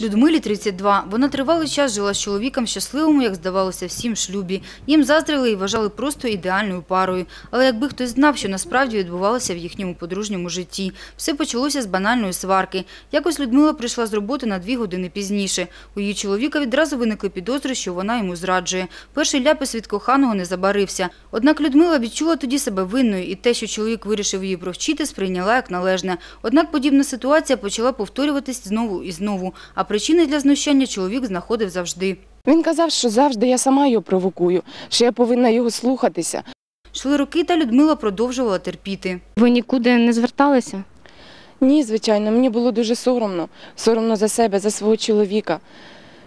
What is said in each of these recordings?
Людмилі 32. Вона тривалий час жила з чоловіком щасливому, як здавалося, всім шлюбі. Їм заздрили і вважали просто ідеальною парою. Але якби хтось знав, що насправді відбувалося в їхньому подружньому житті. Все почалося з банальної сварки. Якось Людмила прийшла з роботи на дві години пізніше. У її чоловіка відразу виникли підозри, що вона йому зраджує. Перший ляпис від коханого не забарився. Однак Людмила відчула тоді себе винною, і те, що чоловік вирішив її провчити, сприйняла як належне. Однак подібна ситуація почала повторюватись знову і знову, а причини для знущання чоловік знаходив завжди. Він казав, що завжди я сама його провокую, що я повинна його слухатися. Йшли роки, та Людмила продовжувала терпіти. Ви нікуди не зверталися? Ні, звичайно, мені було дуже соромно. Соромно за себе, за свого чоловіка.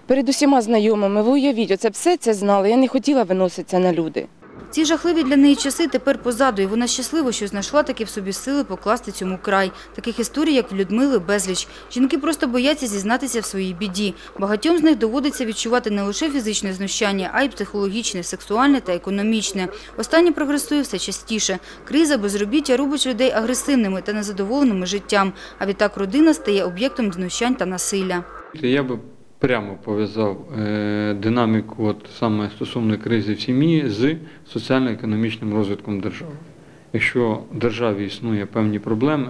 Перед усіма знайомими, ви уявіть, оце все це знали. Я не хотіла виноситися на люди. Ці жахливі для неї часи тепер позаду, і вона щаслива, що знайшла таки в собі сили покласти цьому край. Таких історій, як в Людмили, безліч. Жінки просто бояться зізнатися в своїй біді. Багатьом з них доводиться відчувати не лише фізичне знущання, а й психологічне, сексуальне та економічне. Останнє прогресує все частіше. Криза, безробіття робить людей агресивними та незадоволеними життям, а відтак родина стає об'єктом знущань та насилля. Я би прямо пов'язав е, динаміку от саме стосовно кризи в сім'ї з соціально-економічним розвитком держави. Якщо в державі існує певні проблеми,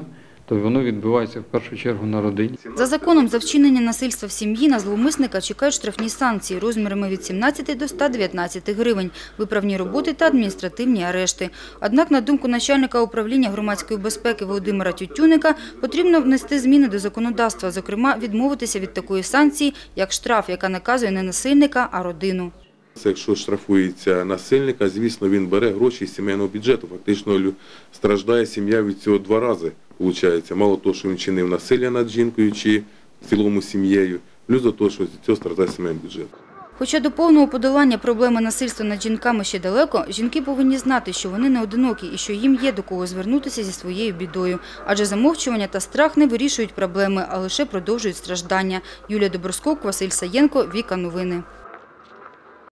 то воно відбувається в першу чергу на родині. За законом за вчинення насильства в сім'ї на зловмисника чекають штрафні санкції розмірами від 17 до 119 гривень, виправні роботи та адміністративні арешти. Однак, на думку начальника управління громадської безпеки Володимира Тютюника, потрібно внести зміни до законодавства, зокрема відмовитися від такої санкції, як штраф, яка наказує не насильника, а родину. Це якщо штрафується насильника, звісно, він бере гроші з сімейного бюджету. Фактично страждає сім'я від цього два рази. Виходить. Мало того, що він чинив насилля над жінкою чи в цілому сім'єю, плюс до того, що від цього страждає сімейний бюджет. Хоча до повного подолання проблеми насильства над жінками ще далеко, жінки повинні знати, що вони не одинокі і що їм є до кого звернутися зі своєю бідою. Адже замовчування та страх не вирішують проблеми, а лише продовжують страждання. Юлія Доброскок, Василь Саєнко, Віка Новини.